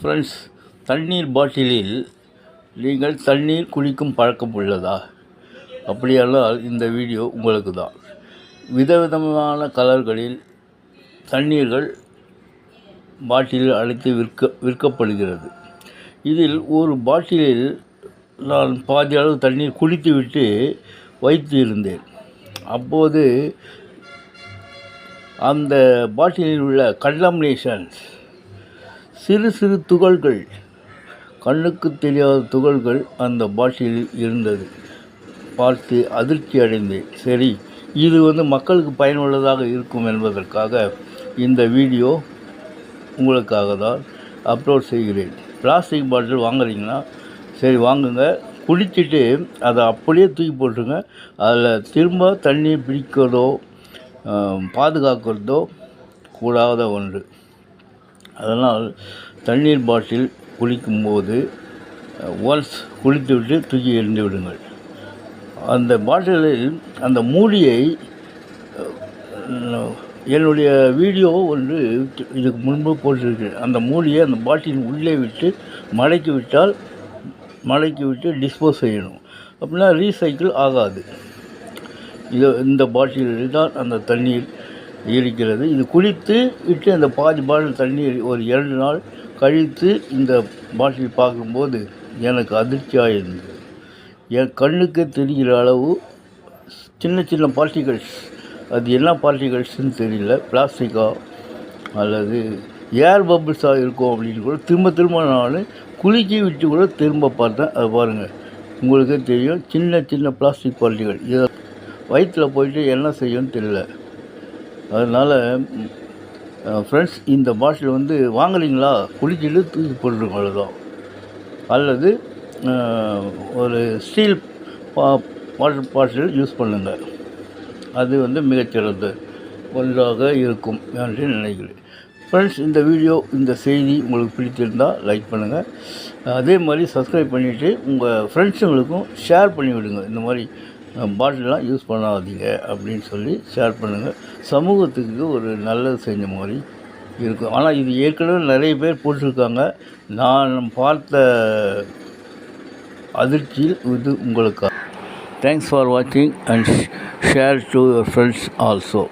Friends தண்ணீர் பாட்டிலில் நீங்கள் தண்ணீர் குடிக்கும் பழக்கம் உள்ளதா? அப்படியானால் இந்த வீடியோ உங்களுக்கு தான் விதவிதமான கலர்களில் தண்ணீர்கள் பாட்டிலில் அழைத்து விற்க விற்கப்படுகிறது. இதில் ஒரு பாட்டிலில் நான் பாதி அளவு தண்ணீர் குடித்துவிட்டு வைத்து இருந்தேன் அப்போது அந்த பாட்டிலில் உள்ள கண்டம்னேஷன்ஸ் சிறு சிறு துகள்கள் கண்ணுக்கு தெரியாத துகள்கள் அந்த பாட்டில் இருந்தது. பார்த்து அதிர்ச்சி அடைந்தேன். சரி இது வந்து மக்களுக்கு பயனுள்ளதாக இருக்கும் என்பதற்காக இந்த வீடியோ உங்களுக்காக தான் அப்லோட் செய்கிறேன். பிளாஸ்டிக் பாட்டில் வாங்குறீங்கன்னா சரி வாங்குங்க. குடிச்சிட்டு அதை அப்படியே தூக்கி போட்டுருங்க. அதில் திரும்ப தண்ணி பிடிக்கிறதோ பாதுகாக்கிறதோ கூடாத ஒன்று. அதனால் தண்ணீர் பாட்டில் குளிக்கும்போது ஒன்ஸ் குளித்துவிட்டு தூக்கி எறிந்து விடுங்கள். அந்த பாட்டிலில் அந்த மூடியை என்னுடைய வீடியோ ஒன்று இதுக்கு முன்பு போட்டிருக்கிறேன். அந்த மூடியை அந்த பாட்டில் உள்ளே விட்டு மடக்கி விட்டால் மடக்கி விட்டு டிஸ்போஸ் செய்யணும். அப்படின்னா ரீசைக்கிள் ஆகாது. இது இந்த பாட்டிலில் தான் அந்த தண்ணீர் இருக்கிறது இது குளித்து விட்டு அந்த பாதி பாட்டில் தண்ணீர் ஒரு இரண்டு நாள் கழித்து இந்த பாட்டில் பார்க்கும்போது எனக்கு அதிர்ச்சியாக இருந்தது. என் கண்ணுக்கு தெரிகிற அளவு சின்ன சின்ன பார்ட்டிகல்ஸ் அது என்ன பார்ட்டிகல்ஸ்னு தெரியல. பிளாஸ்டிக்கா அல்லது ஏர் பபிள்ஸாக இருக்கும் அப்படின்னு கூட திரும்ப திரும்ப நான் குலுக்கி விட்டு கூட திரும்ப பார்த்தேன். அது பாருங்கள் உங்களுக்கே தெரியும். சின்ன சின்ன பிளாஸ்டிக் பார்ட்டிகள் இதை வயிற்றில் போயிட்டு என்ன செய்யும்னு தெரியல. அதனால் ஃப்ரெண்ட்ஸ் இந்த பாட்டில் வந்து வாங்குறீங்களா? குளிச்சுட்டு தூக்கி போட்டுருக்கும் அவ்வளோதான் அல்லது ஒரு ஸ்டீல் பா வாட்டர் பாட்டில் யூஸ் பண்ணுங்கள் அது வந்து மிகச்சிறந்த ஒன்றாக இருக்கும் என்று நினைக்கிறேன். ஃப்ரெண்ட்ஸ் இந்த வீடியோ இந்த செய்தி உங்களுக்கு பிடித்திருந்தால் லைக் பண்ணுங்கள் அதே மாதிரி சப்ஸ்கிரைப் பண்ணிவிட்டு உங்கள் ஃப்ரெண்ட்ஸுங்களுக்கும் ஷேர் பண்ணி விடுங்க இந்த மாதிரி பாட்டிலாம் யூஸ் பண்ணாதீங்க அப்படின்னு சொல்லி ஷேர் பண்ணுங்கள் சமூகத்துக்கு ஒரு நல்லது செஞ்ச மாதிரி இருக்கும். ஆனால் இது ஏற்கனவே நிறைய பேர் போட்டிருக்காங்க. நான் பார்த்த அதிர்ச்சியில் இது உங்களுக்காக. தேங்க்ஸ் ஃபார் வாட்சிங் and share to your friends also